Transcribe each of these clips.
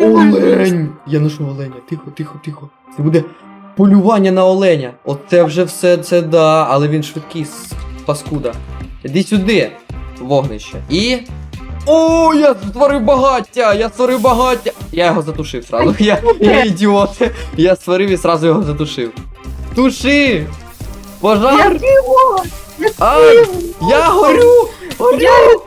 Олень! Я ношу оленя. Тихо, тихо, тихо. Це буде полювання на оленя. Оце вже все це да, але він швидкий, с- паскуда. Іди сюди, вогнище. І. О, я створив багаття! Я створив багаття! Я його затушив сразу. Я, я ідіот. Я створив і сразу його затушив. Туши! Пожар! його! Ай! Я горю! Горю!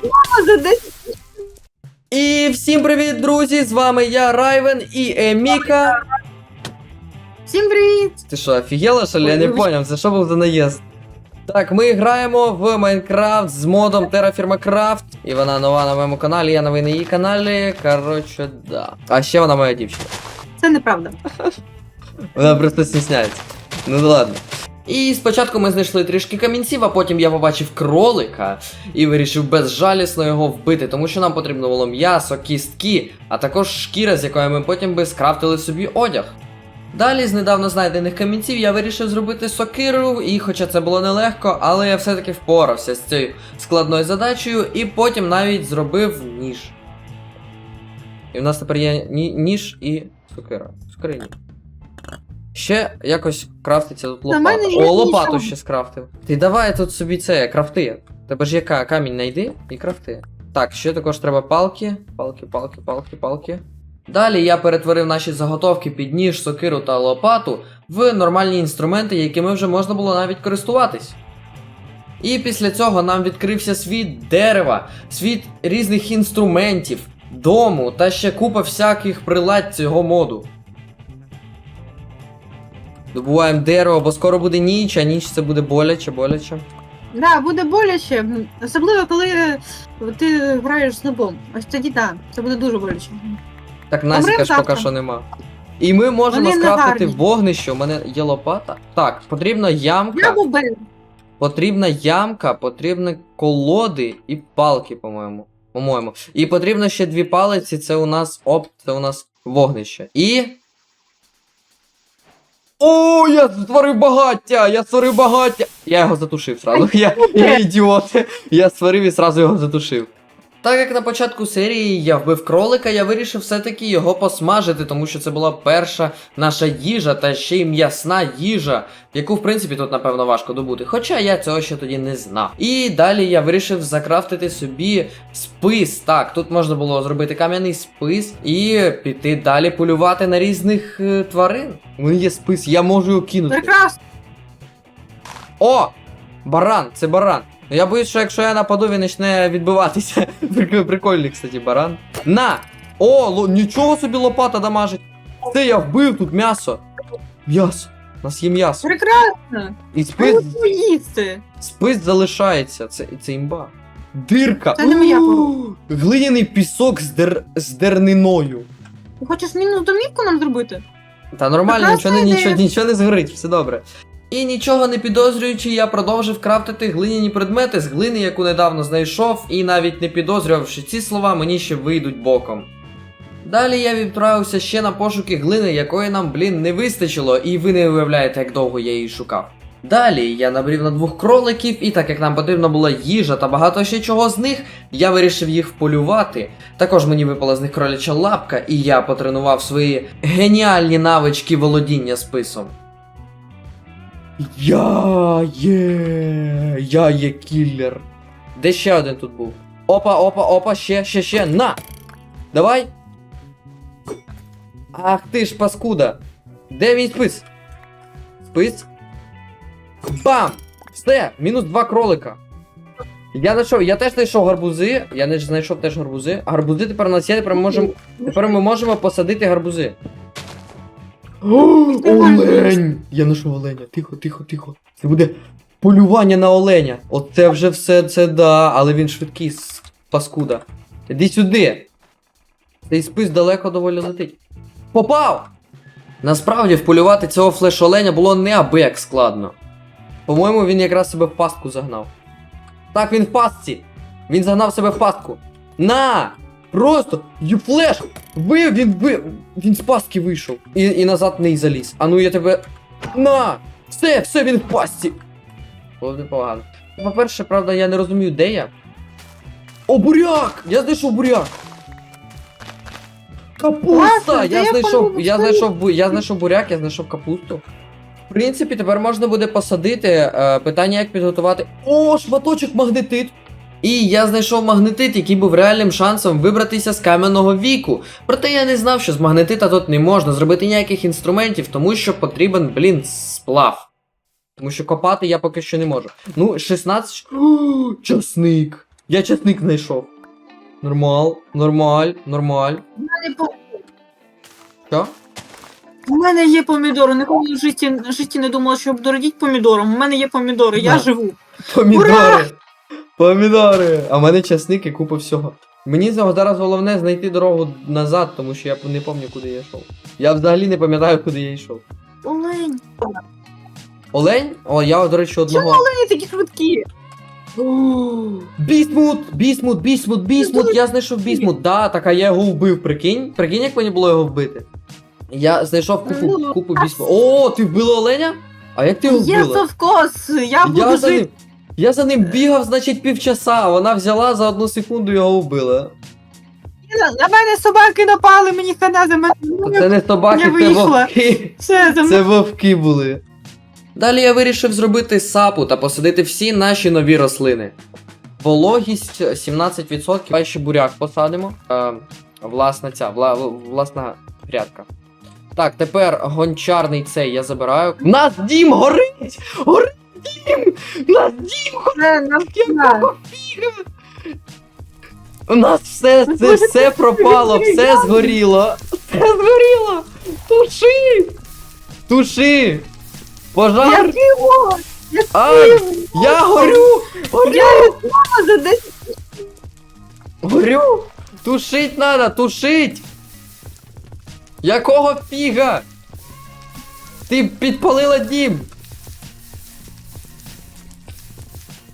За 10 І всім привіт, друзі! З вами я, Райвен і Еміка. Всім привіт! Ти що, офігела, що ли? Я не поняв, це що був за наїзд? Так, ми граємо в Майнкрафт з модом Terraforma Craft. І вона нова на моєму каналі, я новий на її каналі. Коротше, да. А ще вона моя дівчина. Це неправда. Вона просто стісняється. Ну да ладно. І спочатку ми знайшли трішки камінців, а потім я побачив кролика і вирішив безжалісно його вбити, тому що нам потрібно було м'ясо, кістки, а також шкіра, з якої ми потім би скрафтили собі одяг. Далі з недавно знайдених камінців я вирішив зробити сокиру, і хоча це було нелегко, але я все-таки впорався з цією складною задачею, і потім навіть зробив ніж. І в нас тепер є ні- ніж і сокира. Сокирині. Ще якось крафтиться тут лопата. мене є О, лопату нічого. ще скрафтив. Ти давай тут собі це, крафти. Тебе ж яка камінь знайди і крафти. Так, ще також треба палки. Палки, палки, палки, палки. Далі я перетворив наші заготовки під ніж, сокиру та лопату в нормальні інструменти, якими вже можна було навіть користуватись. І після цього нам відкрився світ дерева, світ різних інструментів, дому та ще купа всяких прилад цього моду. Добуваємо дерево, бо скоро буде ніч, а ніч це буде боляче, боляче. Да, буде боляче, особливо коли е, ти граєш з нобом. Ось тоді так, це буде дуже боляче. Так, Насіка ж поки що нема. І ми можемо Вони скрафтити вогнище, у мене є лопата. Так, потрібна ямка. Я. Потрібна ямка, потрібні колоди і палки, по-моєму. По-моєму. І потрібно ще дві палиці, це у нас оп, це у нас вогнище. І. О, я створив багаття! Я створив багаття! Я його затушив сразу. Я, я ідіот. Я створив і сразу його затушив. Так як на початку серії я вбив кролика, я вирішив все-таки його посмажити, тому що це була перша наша їжа та ще й м'ясна їжа, яку, в принципі, тут, напевно, важко добути. Хоча я цього ще тоді не знав. І далі я вирішив закрафтити собі спис. Так, тут можна було зробити кам'яний спис і піти далі полювати на різних е, тварин. У мене є спис, я можу його кинути. Прекрасно. О! Баран, це баран. Ну я боюсь, що якщо я нападу, він почне відбиватися. Прикольний, кстати, баран. На! О, ло- нічого собі лопата дамажить. Це я вбив тут м'ясо. М'ясо. У нас є м'ясо. Прекрасно. І спис, їсти? спис залишається. Це, це імба. Дирка. Це не моя Глиняний пісок з, дер... з дерниною. Ти хочеш мінус домівку нам зробити? Та нормально, Прекрасна нічого не, нічого, нічого не згорить, все добре. І нічого не підозрюючи, я продовжив крафтити глиняні предмети з глини, яку недавно знайшов, і навіть не підозрювавши ці слова, мені ще вийдуть боком. Далі я відправився ще на пошуки глини, якої нам, блін, не вистачило, і ви не уявляєте, як довго я її шукав. Далі я набрів на двох кроликів, і так як нам потрібна була їжа та багато ще чого з них, я вирішив їх вполювати. Також мені випала з них кроляча лапка, і я потренував свої геніальні навички володіння списом. Я є. Я є кіллер. Де ще один тут був? Опа, опа, опа, ще, ще, ще. На! Давай. Ах ти ж паскуда. Де мій спис? Спис. Бам! Все, мінус два кролика. Я знайшов, я теж знайшов гарбузи. Я не знайшов теж гарбузи. Гарбузи тепер у нас тепер ми. Тепер ми можемо посадити гарбузи. Олень! Я ношу оленя. Тихо, тихо, тихо. Це буде полювання на оленя. Оце вже все це да, але він швидкий с- паскуда. Іди сюди. Цей спис далеко доволі летить. Попав! Насправді вполювати цього флеш-оленя було неабияк складно. По-моєму, він якраз себе в пастку загнав. Так, він в пастці! Він загнав себе в пастку. На! Просто! Юфлеш! Вбив, він вбив! Він з пастки вийшов. І, і назад не заліз. А ну я тебе. На! Все, все, він в пастці! Було б непогано. По-перше, правда, я не розумію, де я. О, буряк! Я знайшов буряк! Капуста! Я знайшов, я знайшов, я знайшов буряк, я знайшов капусту. В принципі, тепер можна буде посадити. Е, питання, як підготувати. О, шматочок магнетит! І я знайшов магнетит, який був реальним шансом вибратися з кам'яного віку. Проте я не знав, що з магнетита тут не можна зробити ніяких інструментів, тому що потрібен, блін, сплав. Тому що копати я поки що не можу. Ну, 16. ш- О, часник. Я часник знайшов. Нормал, нормаль, нормаль. У мене по- Що? У мене є помідори. Ніколи в житті, в житті не думала, що обдородіть помідором. У мене є помідори, я Да. живу. Помідори. Ура! Помідори. А в мене часник і купа всього. Мені за- зараз головне знайти дорогу назад, тому що я не пам'ятаю, куди я йшов. Я взагалі не пам'ятаю, куди я йшов. Олень. Олень? О, я, до речі, одного. Вони такі швидкі. Бісмут! Бісмут, бісмут, бісмут! Я знайшов бісмут. Да, так а я його вбив, прикинь. Прикинь, як мені було його вбити. Я знайшов купу, Ну, купу бісмут. О, ти вбила оленя? А як ти його вбила? совкос, я буду Я за жити. Я за ним бігав, значить, півчаса, а вона взяла за одну секунду його вбила. На мене собаки напали, мені хана за мене. Це не собаки, це вовки. Все, за Це вовки були. Далі я вирішив зробити сапу та посадити всі наші нові рослини. Вологість 17%, а ще буряк посадимо. Е, власна ця, вла, власна грядка. Так, тепер гончарний цей я забираю. У нас дім горить! Горить дім! Нас дім Це нам Якого фіга? У нас все, це все пропало, все згоріло. Все згоріло! Туши! Туши! Пожар! Я пиво! Ай! Я горю! Горю! Я за 10 Горю! Тушить надо, тушить! Якого фіга? Ти підпалила дім!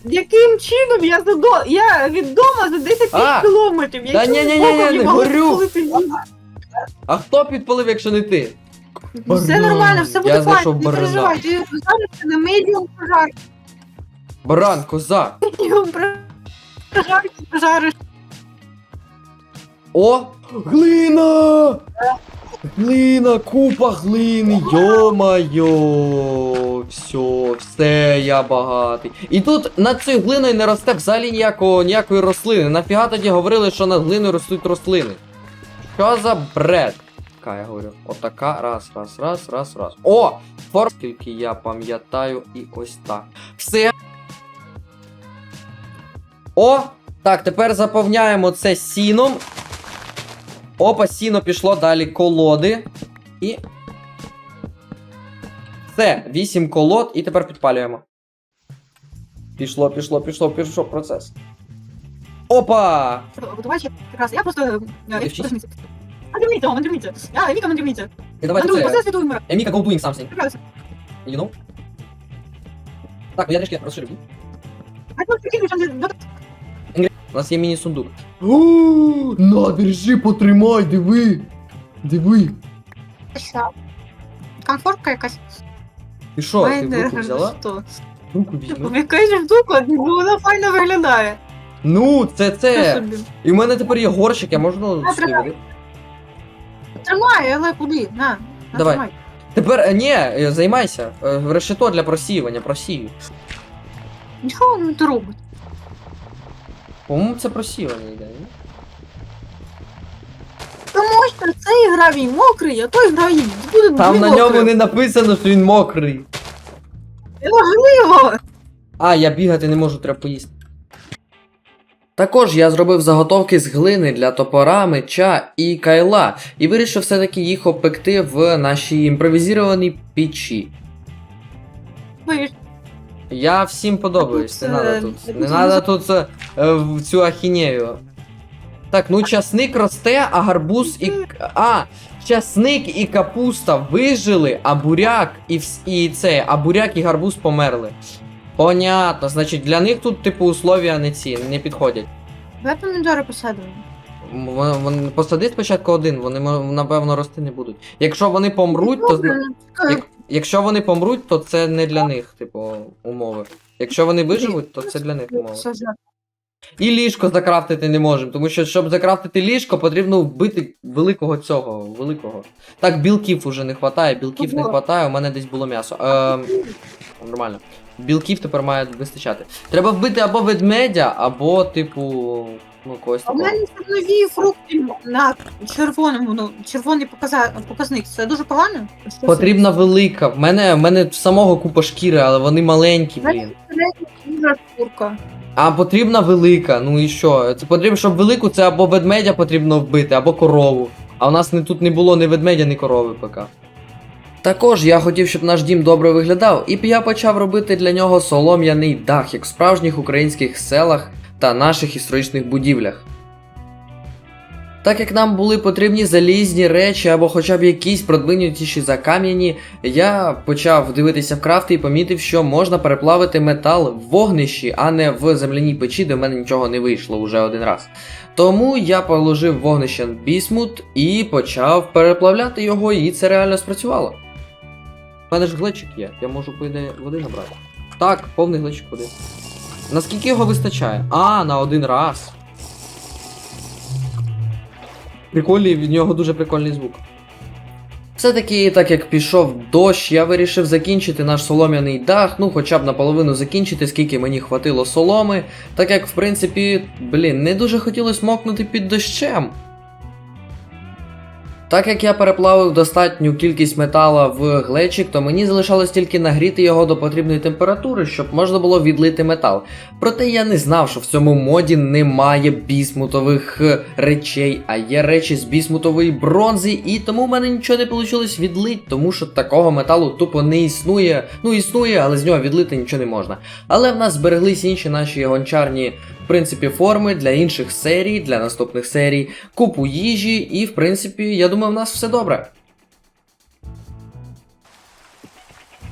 Яким чином я за до... я від дома за 10 А! кілометрів. Та Яким ні-ні-ні, не я горю. А хто підпалив, якщо не ти? Ну, Все нормально, все буде файно, не переживай. Ти зараз на медіум пожар. Баран, коза! Медіум пожар, пожариш. О! Глина! Глина, купа глини, йо-майо! Все, все, я багатий. І тут над цією глиною не росте взагалі ніякого, ніякої рослини. Нафіга тоді говорили, що над глиною ростуть рослини. Що за бред? Така я говорю. Отака, раз, раз, раз, раз, раз. О! Фор, скільки я пам'ятаю, і ось так. Все. О! Так, тепер заповняємо це сіном. Опа, сіно пішло далі колоди. І. Все, 8 колод, і тепер підпалюємо. Пішло, пішло, пішло, пішов процес. Опа! Давай ще раз, я просто... Мандрівниця. Мандрівниця, мандрівниця. Я Віка мандрівниця. І давайте Мандрівниця, це. Еміка go doing something. Прекрасно. You know? Так, ну я трішки розширю. А прикинь, що У нас є міні-сундук. На, держи, потримай, диви. Диви. Комфортка якась. Ти що, ти Майнер, руку взяла? що? Руку візьми. Якась штука, бо вона файно виглядає. Ну, це це. собі? І в мене тепер є горщик, я можу ну, А, сюди? Тримай, але куди? На, на Давай. тримай. Тепер е, ні, е, займайся. Е, Решето для просіювання, просію. Нічого не робить. По-моєму, це просіювання йде. ні? Тому що цей гравій мокрий, а той гравій буде Там на мокрий. ньому не написано, що він мокрий. Неважливо. А, я бігати не можу, треба поїсти. Також я зробив заготовки з глини для топора, меча і кайла, і вирішив все-таки їх опекти в нашій імпровізованій печі. Ви ж Я всім подобаюсь, не тут, е, тут. Не можу- тут е, в цю ахінею. Так, ну часник росте, а гарбуз і. А! Часник і капуста вижили, а буряк і, вс... і це, а буряк і гарбуз померли. Понятно, значить для них тут, типу, условия не ці, не підходять. Давай помідори посадимо. М- вон- вон- Посади спочатку один, вони напевно рости не будуть. Якщо вони помруть, то. Як, якщо вони помруть, то це не для них, типу, умови. Якщо вони виживуть, то це для них умови. І ліжко закрафтити не можемо, тому що щоб закрафтити ліжко, потрібно вбити великого цього. великого. Так, білків уже не вистачає, білків не вистачає, у мене десь було м'ясо. Ем, нормально. Білків тепер має вистачати. Треба вбити або ведмедя, або, типу, ну, когось А в такого. мене нові фрукти на червоному, ну, червоний показа- показник. Це дуже погано? Що це? Потрібна велика. В мене, в мене самого купа шкіри, але вони маленькі, блін. Дуже шкурка. А потрібна велика, ну і що? Це потрібно, щоб велику, це або ведмедя потрібно вбити, або корову. А у нас не, тут не було ні ведмедя, ні корови поки. Також я хотів, щоб наш дім добре виглядав, і я почав робити для нього солом'яний дах, як в справжніх українських селах та наших історичних будівлях. Так як нам були потрібні залізні речі або хоча б якісь продвинутіші за кам'яні, я почав дивитися в крафти і помітив, що можна переплавити метал в вогнищі, а не в земляній печі, де в мене нічого не вийшло уже один раз. Тому я положив вогнище бісмут і почав переплавляти його, і це реально спрацювало. У мене ж глечик є, я можу по води набрати. Так, повний глечик води. Наскільки його вистачає? А, на один раз. Прикольний, від нього дуже прикольний звук. Все-таки, так як пішов дощ, я вирішив закінчити наш солом'яний дах, ну хоча б наполовину закінчити, скільки мені хватило соломи, так як, в принципі, блін, не дуже хотілося мокнути під дощем. Так як я переплавив достатню кількість метала в глечик, то мені залишалось тільки нагріти його до потрібної температури, щоб можна було відлити метал. Проте я не знав, що в цьому моді немає бісмутових е, речей, а є речі з бісмутової бронзи, і тому в мене нічого не вийшло відлити, тому що такого металу тупо не існує. Ну існує, але з нього відлити нічого не можна. Але в нас збереглись інші наші гончарні, принципі, форми для інших серій, для наступних серій, купу їжі, і в принципі, я думаю, в нас все добре.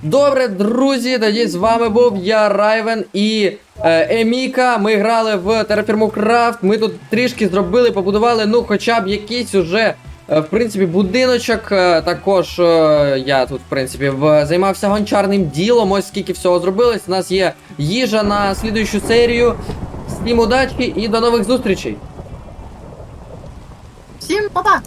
Добре, друзі, тоді з вами був я, Райвен і е, Еміка. Ми грали в Terraform Craft. Ми тут трішки зробили, побудували, ну, хоча б якийсь уже. е, В принципі, будиночок. е, Також е, я тут, в принципі, займався гончарним ділом. Ось скільки всього зробилось. У нас є їжа на слідуючу серію. Всім удачі і до нових зустрічей! Всім па-па!